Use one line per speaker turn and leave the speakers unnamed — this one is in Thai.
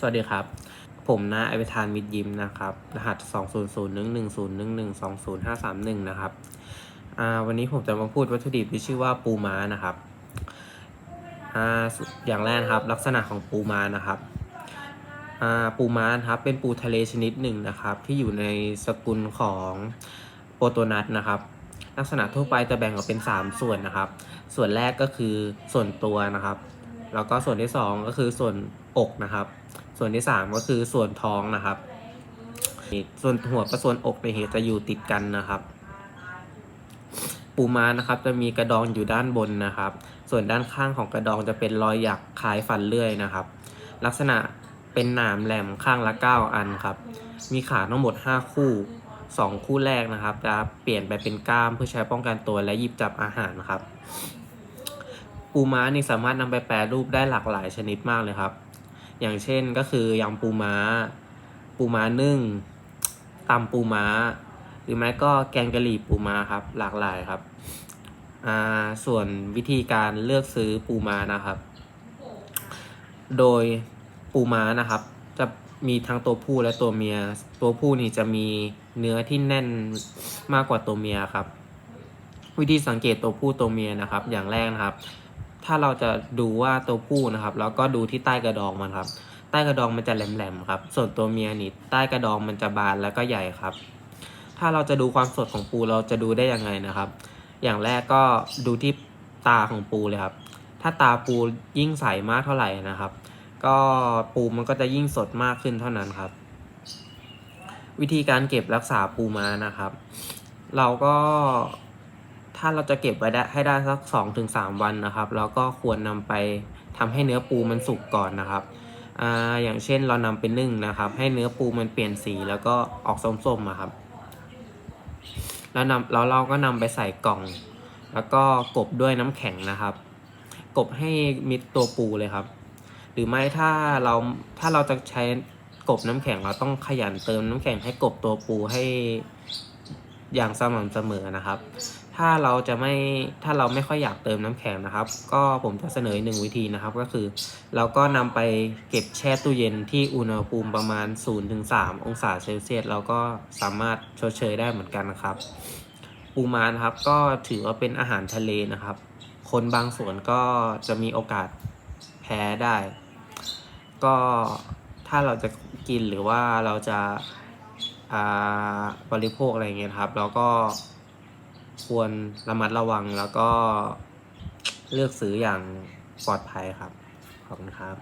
สวัสดีครับ ผมนะไอเวทานมิดยิมนะครับ รหัส 2 0 0 1 1 0 1 1 2 0 5 3 1 นะครับ อ่า วันนี้ผมจะมาพูดวัตถุดิบที่ชื่อว่าปูม้านะครับ อ่า อย่างแรกครับ ลักษณะของปูม้านะครับ อ่า ปูม้านะครับ เป็นปูทะเลชนิดหนึ่งนะครับ ที่อยู่ในสกุลของโปรโตนัสนะครับ ลักษณะทั่วไปจะแบ่งออกเป็น 3 ส่วนนะครับ ส่วนแรกก็คือส่วนตัวนะครับแล้วก็ส่วนที่สองก็คือส่วนอกนะครับ ส่วนที่สามก็คือส่วนท้องนะครับ ส่วนหัวกับส่วนอกในยจะอยู่ติดกันนะครับ ปูม้านะครับจะมีกระดองอยู่ด้านบนนะครับ ส่วนด้านข้างของกระดองจะเป็นรอยหยักคล้ายฟันเลื่อยนะครับ ลักษณะเป็นหนามแหลมข้างละ 9 อันครับ มีขาทั้งหมด 5 คู่ 2 คู่แรกนะครับ จะเปลี่ยนไปเป็นก้ามเพื่อใช้ป้องกันตัวและหยิบจับอาหารครับ ปูม้านี่สามารถนำไปแปรรูปได้หลากหลายชนิดมากเลยครับ อย่างเช่นก็คือยำปูม้า ปูม้านึ่งตำปูม้า หรือไม่ก็แกงกะหรี่ปูม้าครับ หลากหลายครับอ่าส่วนวิธีการเลือกซื้อปูม้านะครับ โดยปูม้านะครับ จะมีทั้งตัวผู้และตัวเมีย ตัวผู้นี่จะมีเนื้อที่แน่นมากกว่าตัวเมียครับ วิธีสังเกตตัวผู้ตัวเมียนะครับ อย่างแรกนะครับ ถ้าเราจะดูว่าตัวผู้นะครับ แล้วก็ดูที่ใต้กระดองมันครับ ใต้กระดองมันจะแหลมๆครับ ส่วนตัวเมียนี่ใต้กระดองมันจะบานแล้วก็ใหญ่ครับ ถ้าเราจะดูความสดของปูเราจะดูได้ยังไงนะครับ อย่างแรกก็ดูที่ตาของปูเลยครับ ถ้าตาปูยิ่งใสมากเท่าไหร่นะครับ ก็ปูมันก็จะยิ่งสดมากขึ้นเท่านั้นครับ วิธีการเก็บรักษาปูมานะครับ เราก็ ถ้าเราจะเก็บไว้ได้ให้ได้สักสองถึงสามวันนะครับเราก็ควรนำไปทำให้เนื้อปูมันสุกก่อนนะครับอ่าอย่างเช่นเรานำไปนึ่งนะครับ ให้เนื้อปูมันเปลี่ยนสีแล้วก็ออกส้มๆอะครับ แล้วนำแล้วเราก็นำไปใส่กล่อง แล้วก็กบด้วยน้ำแข็งนะครับ กบให้มิดตัวปูเลยครับ หรือไม่ถ้าเราถ้าเราจะใช้กบน้ำแข็งเราต้องขยันเติมน้ำแข็งให้กบตัวปูให้อย่างสม่ำเสมอนะครับ ถ้าเราจะไม่ถ้าเราไม่ค่อยอยากเติมน้ำแข็งนะครับ ก็ผมจะเสนอหนึ่งวิธีนะครับ ก็คือ เราก็นำไปเก็บแช่ตู้เย็นที่อุณหภูมิประมาณ 0-3 องศาเซลเซียสเราก็สามารถชดเชยได้เหมือนกันนะครับปูมานะครับก็ถือว่าเป็นอาหารทะเลนะครับ คนบางส่วนก็จะมีโอกาสแพ้ได้ ก็ถ้าเราจะกินหรือว่าเราจะอ่าบริโภคอะไรเงี้ยครับเราก็ ควรระมัดระวังแล้วก็เลือกซื้ออย่างปลอดภัยครับ ขอบคุณครับ